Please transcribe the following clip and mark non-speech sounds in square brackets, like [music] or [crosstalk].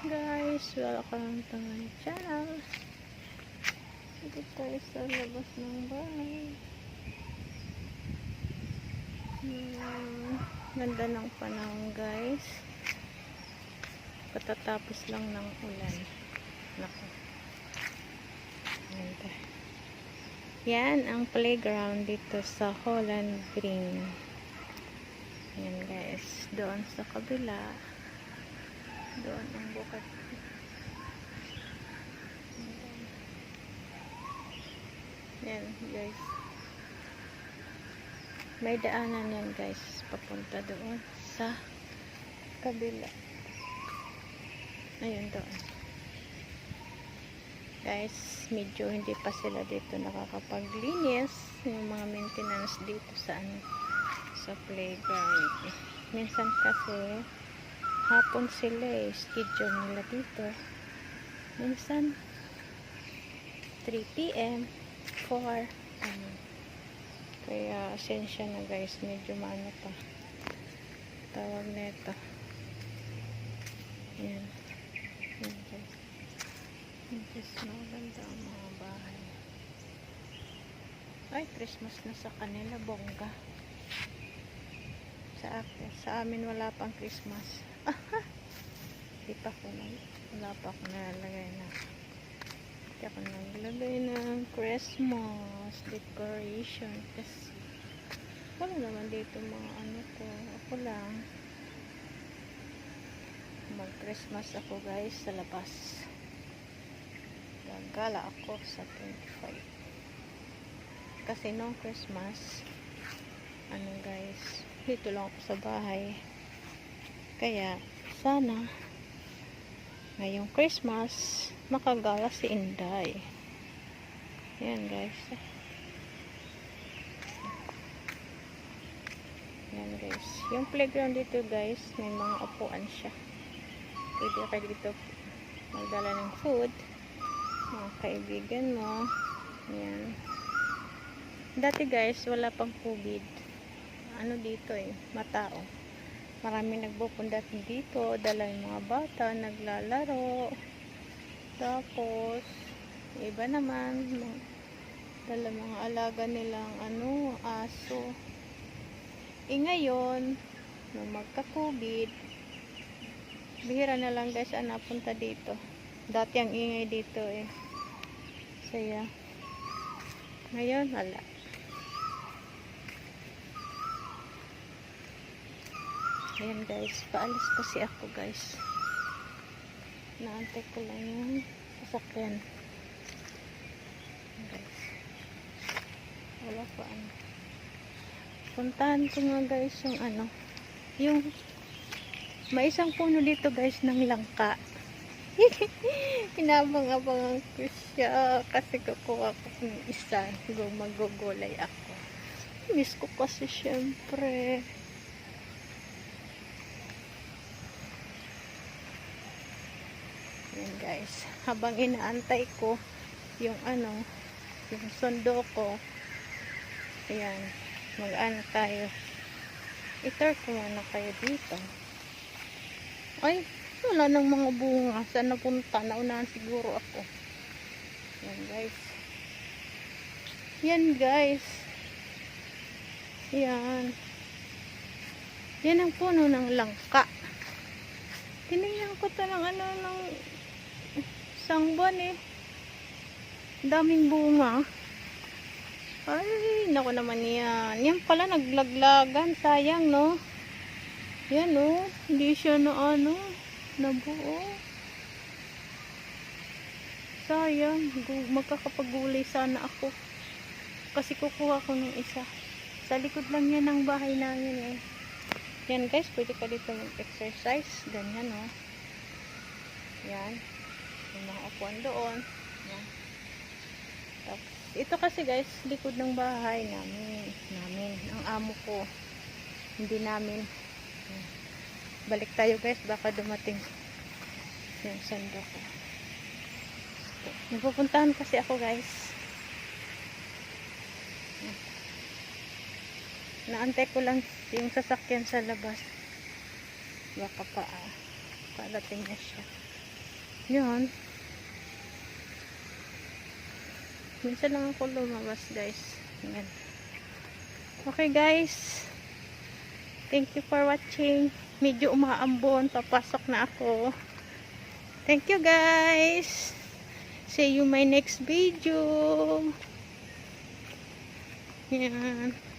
guys, welcome to my channel. Dito tayo sa labas ng bahay. Hmm, ganda ng panahon guys. Katatapos lang ng ulan. Naku. Ganda. Yan ang playground dito sa Holland Green. Yan guys, doon sa kabila. Doon ang bukat. Yan guys. May daanan yan guys. Papunta doon sa kabila. Ayun doon. Guys, medyo hindi pa sila dito nakakapaglinis. Yung mga maintenance dito sa ano, sa playground. Minsan kasi hapon sila eh, schedule nila dito. Minsan 3 p.m. 4 ano. Kaya asensya na guys, medyo maano pa. Tawag na ito. Yan. Guys, maganda ang mga bahay. Ay, Christmas na sa kanila, bongga. Sa akin, sa amin wala pang Christmas. [laughs] Hindi pa ko na, wala pa ako nalalagay na. Hindi ako naglagay ng Christmas decoration kasi wala naman dito mga ano ko. Ako lang. Mag-Christmas ako guys sa labas. Gagala ako sa 25. Kasi nung Christmas, ano guys, dito lang ako sa bahay. Kaya, sana, ngayong Christmas, makagala si Inday. Yan guys. Yan guys. Yung playground dito guys, may mga upuan siya. Pwede ka dito magdala ng food. Mga kaibigan mo. Yan. Dati guys, wala pang COVID. Ano dito eh, matao. Marami nagpupundat dito, dala yung mga bata, naglalaro. Tapos, iba naman, dala mga alaga nilang ano, aso. E ngayon, nung magka-COVID, bihira na lang guys ang napunta dito. Dati ang ingay dito eh. Saya. Ngayon, wala. Ayan guys, paalis kasi ako guys. Naantay ko lang yung sasakyan. Guys. Wala pa ano. Puntahan ko nga guys yung ano. Yung may isang puno dito guys ng langka. [laughs] Inabang-abangan ko siya kasi kukuha ko ng isa. Magugulay ako. Miss ko kasi syempre. Yan guys. Habang inaantay ko yung ano, yung sundo ko. Ayan. Mag-ano tayo. I-turn ko muna kayo dito. Ay, wala nang mga bunga. Saan napunta? Naunahan siguro ako. Yan guys. Yan guys. Yan. Yan ang puno ng langka. Tinignan ko talang ano ng isang buwan eh. Daming bunga. Ay, naku naman yan. Yan pala naglaglagan. Sayang, no? Yan, no? Hindi siya na ano, nabuo. Sayang. Gu- Magkakapagulay sana ako. Kasi kukuha ko ng isa. Sa likod lang yan ng bahay namin eh. Yan guys, pwede ka dito mag-exercise. Ganyan, no? Yan. Yung mga upuan doon. Ito kasi guys, likod ng bahay namin. Namin. Ang amo ko. Hindi namin. Balik tayo guys, baka dumating yung sando ko. Nagpupuntahan kasi ako guys. Naantay ko lang yung sasakyan sa labas. Baka pa, ah, parating na siya. Yun. Minsan lang ako lumabas guys. Yan. Okay guys. Thank you for watching. Medyo umaambon. Papasok na ako. Thank you guys. See you my next video. Yan.